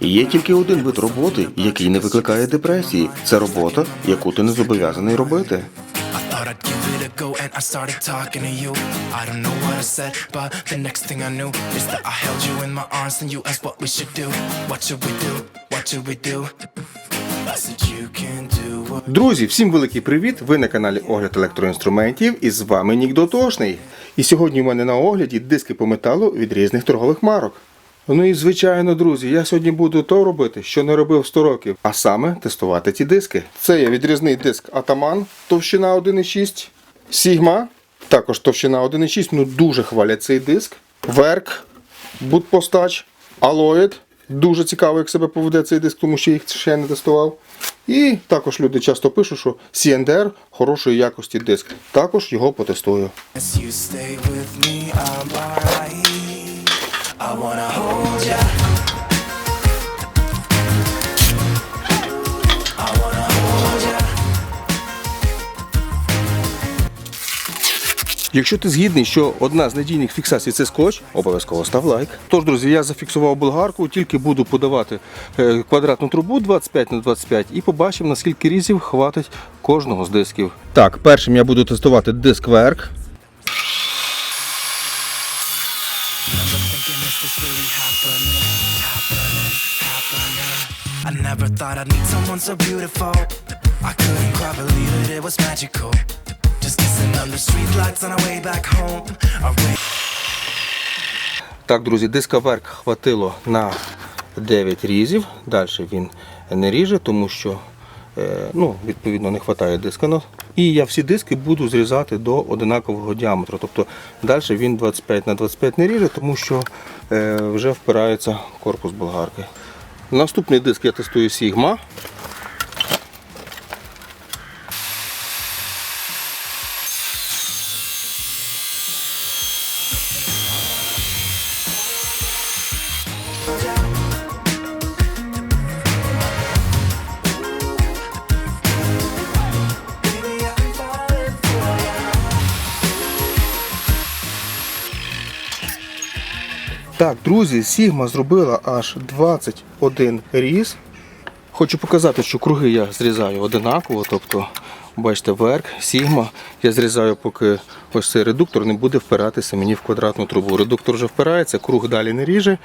Є тільки один вид роботи, який не викликає депресії. Це робота, яку ти не зобов'язаний робити. Друзі, всім великий привіт! Ви на каналі Огляд електроінструментів і з вами Нік Дотошний. І сьогодні в мене на огляді диски по металу від різних торгових марок. Ну і звичайно, друзі, я сьогодні буду то робити, що не робив 100 років, а саме тестувати ті диски. Це є відрізний диск Атаман, товщина 1,6, Sigma, також товщина 1,6, ну дуже хвалять цей диск. Верк, Bootpost Alloyd. Дуже цікаво, як себе поведе цей диск, тому що їх ще не тестував. І також люди часто пишуть, що CNDR хорошої якості диск. Також його потестую. I wanna hold ya. Якщо ти згідний, що одна з надійних фіксацій це скотч, обов'язково став лайк. Тож, друзі, я зафіксував болгарку, тільки буду подавати е, квадратну трубу 25 на 25 і побачимо, наскільки різів хватить кожного з дисків. Так, першим я буду тестувати диск верк. Really happening? Happening, happening. I never thought I'd meet someone so beautiful. I couldn't quite believe it, it was magical. Just kissing under streetlights on our way back home. Our way Так, друзі, диска верк хватило на 9 різів. Далі він не ріже, тому що е, ну, відповідно не вистачає диска. І я всі диски буду зрізати до одинакового діаметру. Тобто далі він 25 на 25 не ріже, тому що е, вже впирається корпус болгарки. Наступний диск я тестую Sigma. Так, друзі, Sigma зробила аж 21 різ. Хочу показати, що круги я зрізаю одинаково, тобто, бачите, верх, Sigma. Я зрізаю, поки ось цей редуктор не буде впиратися мені в квадратну трубу. Редуктор вже впирається, круг далі не ріже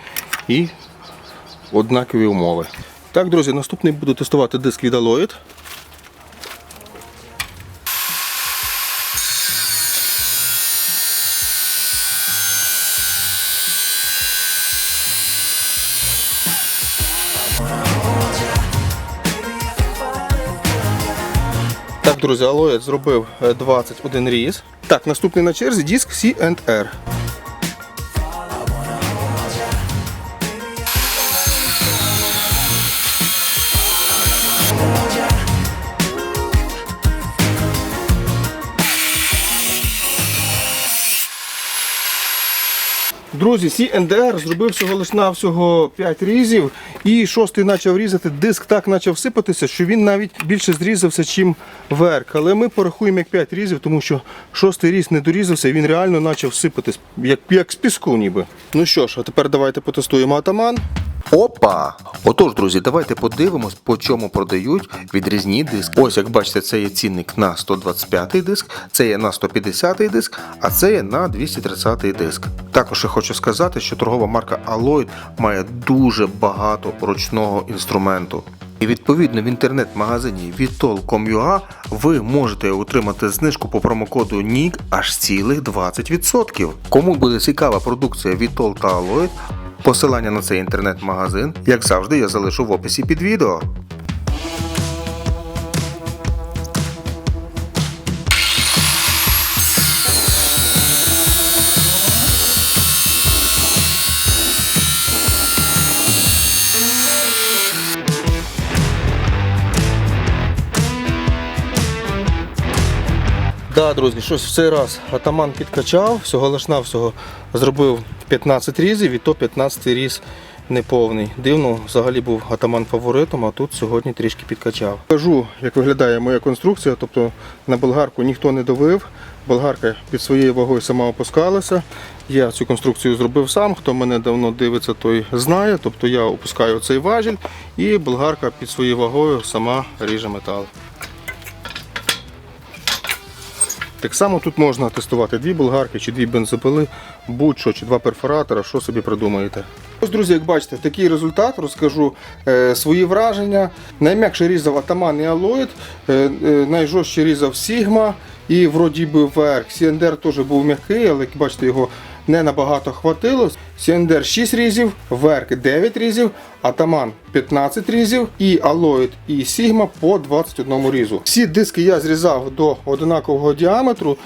і однакові умови. Так, друзі, наступний буду тестувати диск від Alloyd. Друзі, алоє зробив е, 21 різ. Так, наступний на черзі диск C&R. Друзі, CNDR зробив всього лиш навсього 5 різів, і шостий почав різати. Диск так почав сипатися, що він навіть більше зрізався, ніж верх. Але ми порахуємо як 5 різів, тому що шостий різ не дорізався, і він реально почав сипатись, як, як з піску ніби. Ну що ж, а тепер давайте потестуємо атаман. Опа! Отож, друзі, давайте подивимось, по чому продають відрізні диски. Ось, як бачите, це є цінник на 125 диск, це є на 150 диск, а це є на 230 диск. Також я хочу сказати, що торгова марка Alloyd має дуже багато ручного інструменту. І відповідно в інтернет-магазині Vitol.com.ua ви можете отримати знижку по промокоду NIC аж цілих 20%. Кому буде цікава продукція Vitol та Alloyd, посилання на цей інтернет-магазин, як завжди, я залишу в описі під відео. Да, друзі, щось в цей раз атаман підкачав, всього лиш навсього зробив 15 різів, і то 15 різ неповний. Дивно, взагалі був атаман фаворитом, а тут сьогодні трішки підкачав. Кажу, як виглядає моя конструкція, тобто на болгарку ніхто не давив. Болгарка під своєю вагою сама опускалася. Я цю конструкцію зробив сам. Хто мене давно дивиться, той знає. Тобто я опускаю цей важіль і болгарка під своєю вагою сама ріже метал. Так само тут можна тестувати дві болгарки чи дві бензопили, будь-що, чи два перфоратора, що собі придумаєте. Ось, друзі, як бачите, такий результат, розкажу е, свої враження. Найм'якше різав атаман і алоїд, е, е, найжорстче різав Сігма і вроді би верх. Сіендер теж був м'який, але як бачите, його не набагато хватило. Сіендер 6 різів, верк 9 різів, атаман 15 різів, і алоїд і Сігма по 21 різу. Всі диски я зрізав до одинакового діаметру,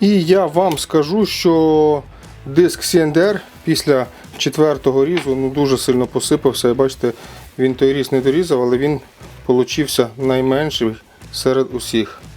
і я вам скажу, що диск CNDR після четвертого різу ну, дуже сильно посипався. Бачите, він той різ не дорізав, але він получився найменший серед усіх.